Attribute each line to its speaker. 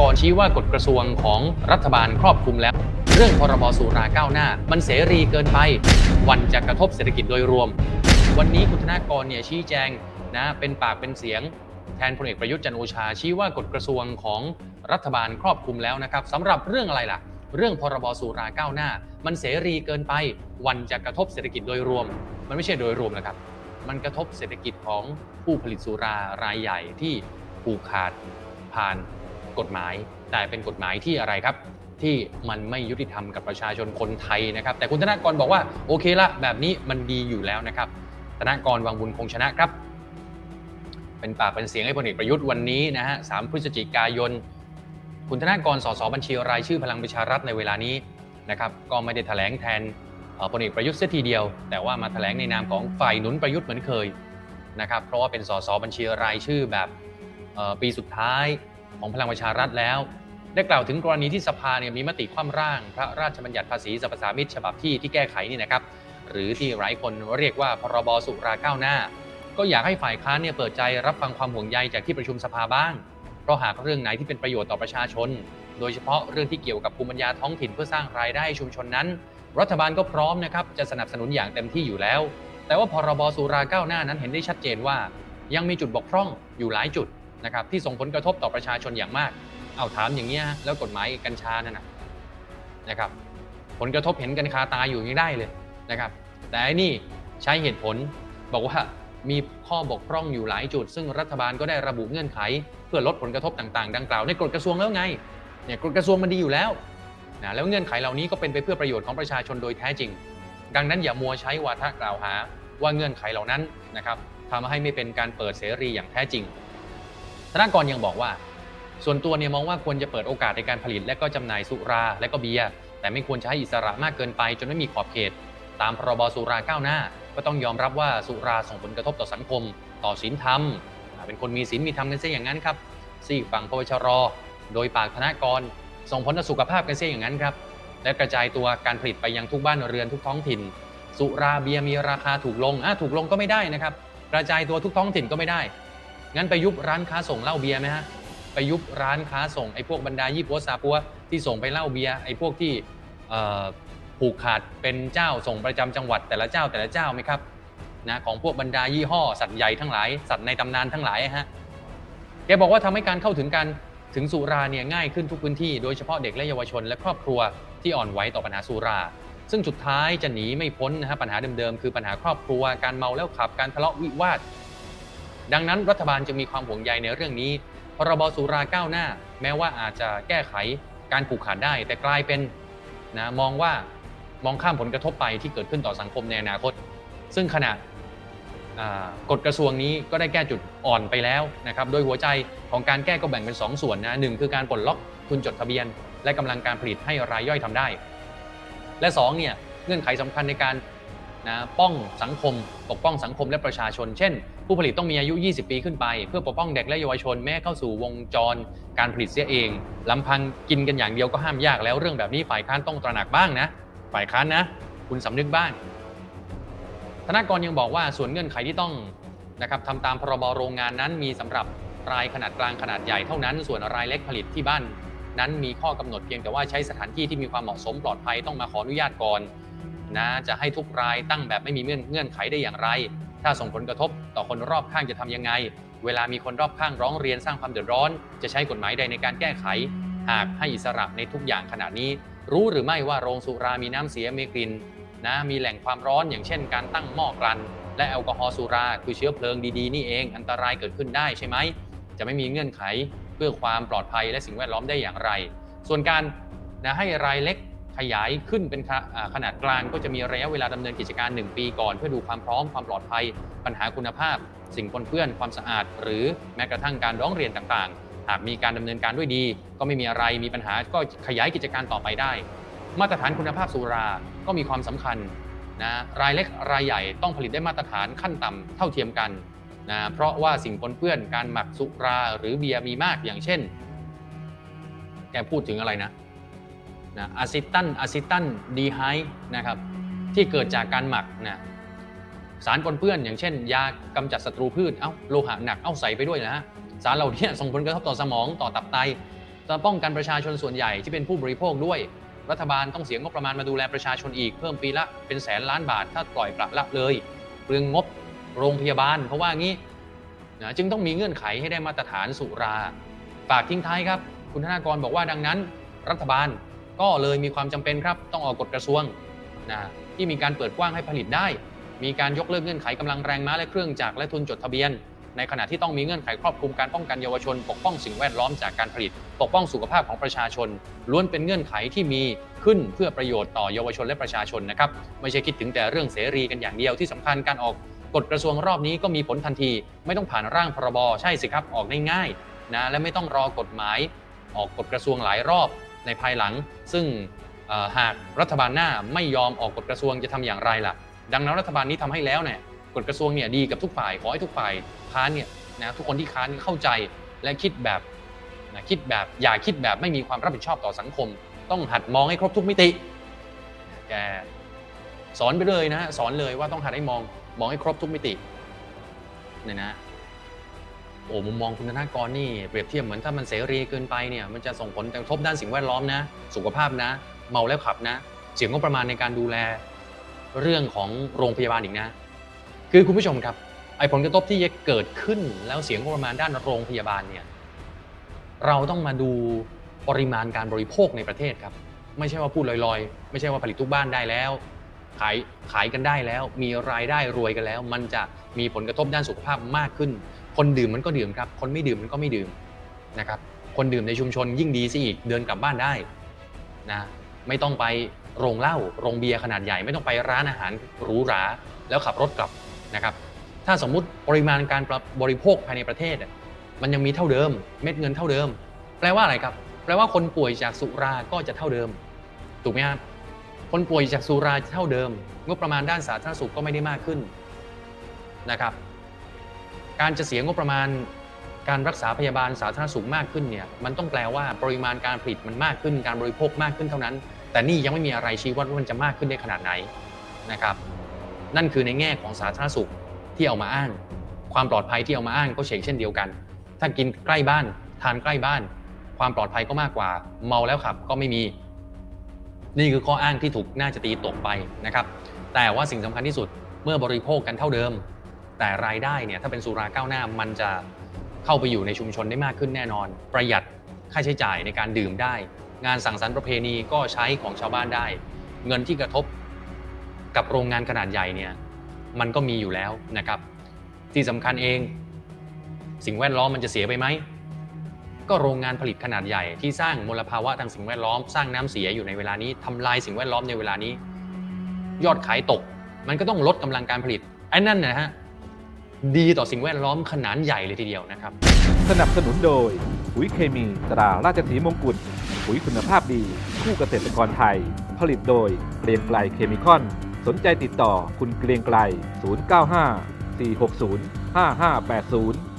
Speaker 1: กรชี้ว่ากฎกระทรวงของรัฐบาลครอบคลุมแล้ว เรื่องพรบสุราก้าวหน้า มันเสรีเกินไปวันจะกระทบเศรษฐกิจโดยรวม วันนี้คุณธนากรเนี่ยชี้แจงนะเป็นปากเป็นเสียง แทนพลเอกประยุทธ์จันโอชา ชี้ว่ากฎกระทรวงของรัฐบาลครอบคลุมแล้วนะครับสำหรับเรื่องอะไรล่ะ เรื่องพรบสุราก้าวหน้า มันเสรีเกินไป วันจะกระทบเศรษฐกิจโดยรวม มันไม่ใช่โดยรวมนะครับ มันกระทบเศรษฐกิจของผู้ผลิตสุรารายใหญ่ที่ผูกขาดผ่าน กฎหมาย แต่เป็นกฎหมายที่อะไรครับ ที่มันไม่ยุติธรรมกับประชาชนคนไทยนะครับ แต่คุณธนากรบอกว่าโอเคละแบบนี้มันดีอยู่แล้วนะครับธนากรวังบุญคงชนะครับ เป็นปากเป็นเสียงให้พลเอกประยุทธ์วันนี้นะฮะ 3 พฤศจิกายน คุณธนากรสสบัญชีรายชื่อพลังประชารัฐในเวลานี้นะครับ ก็ไม่ได้แถลงแทนพลเอกประยุทธ์เสียทีเดียว แต่ว่ามาแถลงในนามของฝ่ายหนุนประยุทธ์เหมือนเคยนะครับ เพราะว่าเป็นสสบัญชีรายชื่อแบบปีสุดท้าย ของพลังประชารัฐแล้ว ได้กล่าวถึงกรณีที่สภาเนี่ยมีมติคว่ำร่าง พระราชบัญญัติภาษีสรรพสามิตฉบับที่ที่แก้ไขนี่นะครับ หรือที่หลายคนเรียกว่าพรบสุราก้าวหน้า ก็อยากให้ฝ่ายค้านเนี่ยเปิดใจรับฟังความห่วงใยจากที่ประชุมสภาบ้าง เพราะหากเรื่องไหนที่เป็นประโยชน์ต่อประชาชน โดยเฉพาะเรื่องที่เกี่ยวกับภูมิปัญญาท้องถิ่นเพื่อสร้างรายได้ชุมชนนั้น รัฐบาลก็พร้อมนะครับจะสนับสนุนอย่างเต็มที่อยู่แล้ว แต่ว่าพรบสุราก้าวหน้านั้นเห็นได้ชัดเจนว่า ยังมีจุดบกพร่องอยู่หลายจุด นะครับที่ส่งผลกระทบต่อประชาชนอย่างมาก เอาถามอย่างเงี้แล้วกฎหมายกัญชานั่นนะนะครับ ผลกระทบเห็นกันคาตาอยู่ยังได้เลยนะครับ แต่นนี่ใช้เหตุผลบอกว่ามีข้อบกพร่องอยู่หลายจุด ซึ่งรัฐบาลก็ได้ระบุเงื่อนไข เพื่อลดผลกระทบต่างๆ ดังกล่าวในกฎกระทรวงแล้วไงเนี่ยกฎกระทรวงมันดีอยู่แล้วนะแล้วเงื่อนไขเหล่านี้ก็เป็นไปเพื่อประโยชน์ของประชาชนโดยแท้จริง ดังนั้นอย่ามัวใช้วาทะกล่าวหาว่าเงื่อนไขเหล่านั้นนะครับทำให้ไม่เป็นการเปิดเสรีอย่างแท้จริง ธนากรยังบอกว่า ส่วนตัวเนี่ยมองว่าควรจะเปิดโอกาสในการผลิต และก็จำหน่ายสุราและก็เบียร์แต่ไม่ควรจะให้อิสระมากเกินไป จนไม่มีขอบเขต ตามพรบสุราก้าวหน้า ก็ต้องยอมรับว่าสุราส่งผลกระทบต่อสังคม ต่อศีลธรรม เป็นคนมีศีลมีธรรมกันเสียอย่างนั้นครับซีกฝั่งปวชรโดยปากธนากรส่งผลต่อสุขภาพกันเสียอย่างนั้นครับและกระจายตัวการผลิตไปยังทุกบ้านเรือนทุกท้องถิ่น สุราเบียร์มีราคาถูกลงอะถูกลงก็ไม่ได้นะครับกระจายตัวทุกท้องถิ่นก็ไม่ได้ งั้นไปยุบร้านค้าส่งเหล้าเบียร์ไหมฮะไปยุบร้านค้าส่งไอ้พวกบรรดายี่ปัวซาปัวที่ส่งไปเหล้าเบียร์ไอ้พวกที่ผูกขาดเป็นเจ้าส่งประจำจังหวัดแต่ละเจ้าแต่ละเจ้าไหมครับนะของพวกบรรดายี่ห้อสัตว์ใหญ่ทั้งหลายสัตว์ในตำนานทั้งหลายฮะแกบอกว่าทำให้การเข้าถึงการถึงสุราเนี่ยง่ายขึ้นทุกพื้นที่โดยเฉพาะเด็กและเยาวชน และครอบครัวที่อ่อนไหวต่อปัญหาสุรา ซึ่งสุดท้ายจะหนีไม่พ้นนะฮะปัญหาเดิมๆคือปัญหาครอบครัวการเมาแล้วขับการทะเลาะวิวาท ดังนั้นรัฐบาลจะมีความห่วงใยในเรื่องนี้พรบสุราก้าวหน้า แม้ว่าอาจจะแก้ไขการผูกขาดได้ แต่กลายเป็นนะมองว่ามองข้ามผลกระทบไปที่เกิดขึ้นต่อสังคมในอนาคต ซึ่งขณะกฎกระทรวงนี้ก็ได้แก้จุดอ่อนไปแล้วนะครับโดยหัวใจของการแก้ก็แบ่งเป็น 2 ส่วนนะหนึ่งคือการปลดล็อกทุนจดทะเบียน และกำลังการผลิตให้รายย่อยทำได้ และ2เนี่ยเงื่อนไขสำคัญในการนะป้องสังคม ปกป้องสังคมและประชาชน เช่น ผู้ผลิตต้องมีอายุ 20 ปีขึ้นไป เพื่อปกป้องเด็กและเยาวชนแม้เข้าสู่วงจรการผลิตเสียเองลำพังกินกันอย่างเดียวก็ห้ามยากแล้วเรื่องแบบนี้ฝ่ายค้านต้องตระหนักบ้างนะ ฝ่ายค้านนะ คุณสำนึกบ้าง ธนากรยังบอกว่าส่วนเงื่อนไขที่ต้องนะครับทำตามพรบโรงงานนั้นมีสำหรับรายขนาดกลางขนาดใหญ่เท่านั้น ส่วนรายเล็กผลิตที่บ้าน นั้นมีข้อกำหนดเพียงแต่ว่าใช้สถานที่ที่มีความเหมาะสมปลอดภัยต้องมาขออนุญาตก่อนนะจะให้ทุกรายตั้งแบบไม่มีเงื่อนไขได้อย่างไร ถ้าส่งผลกระทบต่อคนรอบข้างจะทำยังไง เวลามีคนรอบข้างร้องเรียนสร้างความเดือดร้อน จะใช้กฎหมายใดในการแก้ไข หากให้อิสระในทุกอย่างขนาดนี้ รู้หรือไม่ว่าโรงสุรามีน้ำเสียมีกลิ่นนะมีแหล่งความร้อนอย่างเช่น การตั้งหม้อกลั่นและแอลกอฮอล์สุราคือเชื้อเพลิงดีๆนี่เองอันตรายเกิดขึ้นได้ใช่ไหมจะไม่มีเงื่อนไขเพื่อความปลอดภัยและสิ่งแวดล้อมได้อย่างไร ส่วนการนะให้รายเล็ก ขยายขึ้นเป็นขนาดกลางก็จะมีระยะเวลาดำเนินกิจการ 1 ปีก่อน เพื่อดูความพร้อมความปลอดภัย ปัญหาคุณภาพ สิ่งปนเปื้อนความสะอาด หรือแม้กระทั่งการร้องเรียนต่างๆ หากมีการดำเนินการด้วยดี ก็ไม่มีอะไรมีปัญหาก็ขยายกิจการต่อไปได้ มาตรฐานคุณภาพสุราก็มีความสำคัญนะรายเล็กรายใหญ่ต้องผลิตได้มาตรฐานขั้นต่ำเท่าเทียมกันนะเพราะว่าสิ่งปนเปื้อนการหมักสุราหรือเบียร์มีมากอย่างเช่น แกพูดถึงอะไรนะ นะอะซิตันอะซิตันดีไฮนะครับที่เกิดจากการหมักนะสารปนเปื้อนอย่างเช่น ยากำจัดศัตรูพืช เอ้าโลหะหนัก เอ้าใส่ไปด้วยนะฮะ สารเหล่านี้ส่งผลกระทบต่อสมอง ต่อตับไตจะป้องกันประชาชนส่วนใหญ่ที่เป็นผู้บริโภคด้วย รัฐบาลต้องเสียงบประมาณมาดูแลประชาชนอีก เพิ่มปีละเป็นแสนล้านบาท ถ้าปล่อยปละละเลยเปลืองงบโรงพยาบาลเพราะว่างี้นะจึงต้องมีเงื่อนไขให้ได้มาตรฐานสุรา ฝากทิ้งท้ายครับ คุณธนากรบอกว่าดังนั้น รัฐบาล ก็เลยมีความจำเป็นครับต้องออกกฎกระทรวงนะที่มีการเปิดกว้างให้ผลิตได้ มีการยกเลิกเงื่อนไขกำลังแรงม้าและเครื่องจักรและทุนจดทะเบียน ในขณะที่ต้องมีเงื่อนไขครอบคลุมการป้องกันเยาวชน ปกป้องสิ่งแวดล้อมจากการผลิต ปกป้องสุขภาพของประชาชน ล้วนเป็นเงื่อนไขที่มีขึ้นเพื่อประโยชน์ต่อเยาวชนและประชาชนนะครับไม่ใช่คิดถึงแต่เรื่องเสรีกันอย่างเดียวที่สำคัญการออกกฎกระทรวงรอบนี้ก็มีผลทันที ไม่ต้องผ่านร่างพรบใช่สิครับออกได้ง่ายนะและไม่ต้องรอกฎหมาย ออกกฎกระทรวงหลายรอบ ในภายหลัง ซึ่งหากรัฐบาลหน้าไม่ยอมออกกฎกระทรวงจะทำอย่างไรล่ะ ดังนั้นรัฐบาลนี้ทำให้แล้วเนี่ยกฎกระทรวงเนี่ยดีกับทุกฝ่ายขอให้ทุกฝ่ายค้านเนี่ยนะทุกคนที่ค้านเข้าใจและคิดแบบนะคิดแบบอย่าคิดแบบไม่มีความรับผิดชอบต่อสังคม ต้องหัดมองให้ครบทุกมิติแกสอนไปเลยนะสอนเลยว่าต้องหัดให้มองมองให้ครบทุกมิติเนี่ยนะ โอ้มุมมองคุณธนากรนี่เปรียบเทียบเหมือนถ้ามันเสรีเกินไปเนี่ยมันจะส่งผลกระทบด้านสิ่งแวดล้อมนะ สุขภาพนะ เมาแล้วขับนะ เสียงงบประมาณในการดูแล เรื่องของโรงพยาบาลอีกนะ คือคุณผู้ชมครับไอ้ผลกระทบที่จะเกิดขึ้นแล้วเสียงงบประมาณด้านโรงพยาบาลเนี่ยเราต้องมาดูปริมาณการบริโภคในประเทศครับ ไม่ใช่ว่าพูดลอยๆ ไม่ใช่ว่าผลิตทุกบ้านได้แล้ว ขายขายกันได้แล้ว มีรายได้รวยกันแล้ว มันจะมีผลกระทบด้านสุขภาพมากขึ้น คนดื่มมันก็ดื่มครับ คนไม่ดื่มมันก็ไม่ดื่มนะครับ คนดื่มในชุมชนยิ่งดีสิอีก เดินกลับบ้านได้นะไม่ต้องไปโรงเหล้าโรงเบียร์ขนาดใหญ่ ไม่ต้องไปร้านอาหารหรูหรา แล้วขับรถกลับนะครับ ถ้าสมมุติปริมาณการบริโภคภายในประเทศ มันยังมีเท่าเดิม เม็ดเงินเท่าเดิม แปลว่าอะไรครับ แปลว่าคนป่วยจากสุราก็จะเท่าเดิม ถูกไหมครับคนป่วยจากสุราจะเท่าเดิมงบประมาณด้านสาธารณสุขก็ไม่ได้มากขึ้นนะครับ การจะเสียงบประมาณการรักษาพยาบาลสาธารณสุขมากขึ้นเนี่ยมันต้องแปลว่าปริมาณการผลิตมันมากขึ้น การบริโภคมากขึ้นเท่านั้น แต่นี่ยังไม่มีอะไรชี้วัดว่ามันจะมากขึ้นได้ขนาดไหนนะครับ นั่นคือในแง่ของสาธารณสุขที่เอามาอ้าง ความปลอดภัยที่เอามาอ้างก็เฉกเช่นเดียวกัน ถ้ากินใกล้บ้านทานใกล้บ้าน ความปลอดภัยก็มากกว่า เมาแล้วขับก็ไม่มี นี่คือข้ออ้างที่ถูกน่าจะตีตกไปนะครับ แต่ว่าสิ่งสำคัญที่สุดเมื่อบริโภคกันเท่าเดิม แต่รายได้เนี่ยถ้าเป็นสุราก้าวหน้ามันจะเข้าไปอยู่ในชุมชนได้มากขึ้นแน่นอน ประหยัดค่าใช้จ่ายในการดื่มได้ งานสังสรรค์ประเพณีก็ใช้ของชาวบ้านได้ เงินที่กระทบกับโรงงานขนาดใหญ่เนี่ยมันก็มีอยู่แล้วนะครับ ที่สำคัญเอง สิ่งแวดล้อมมันจะเสียไปไหมก็โรงงานผลิตขนาดใหญ่ที่สร้างมลภาวะทางสิ่งแวดล้อม สร้างน้ำเสียอยู่ในเวลานี้ทำลายสิ่งแวดล้อมในเวลานี้ ยอดขายตก มันก็ต้องลดกำลังการผลิตไอ้นั่นนะฮะ ดีต่อสิ่งแวดล้อมขนาดใหญ่เลยทีเดียวนะครับ
Speaker 2: สนับสนุนโดยปุ๋ยเคมีตราราชสีมงกุฎปุ๋ยคุณภาพดี คู่เกษตรกรไทย ผลิตโดยเกรียงไกลเคมีคอน สนใจติดต่อคุณเกรียงไกล 095 460 5580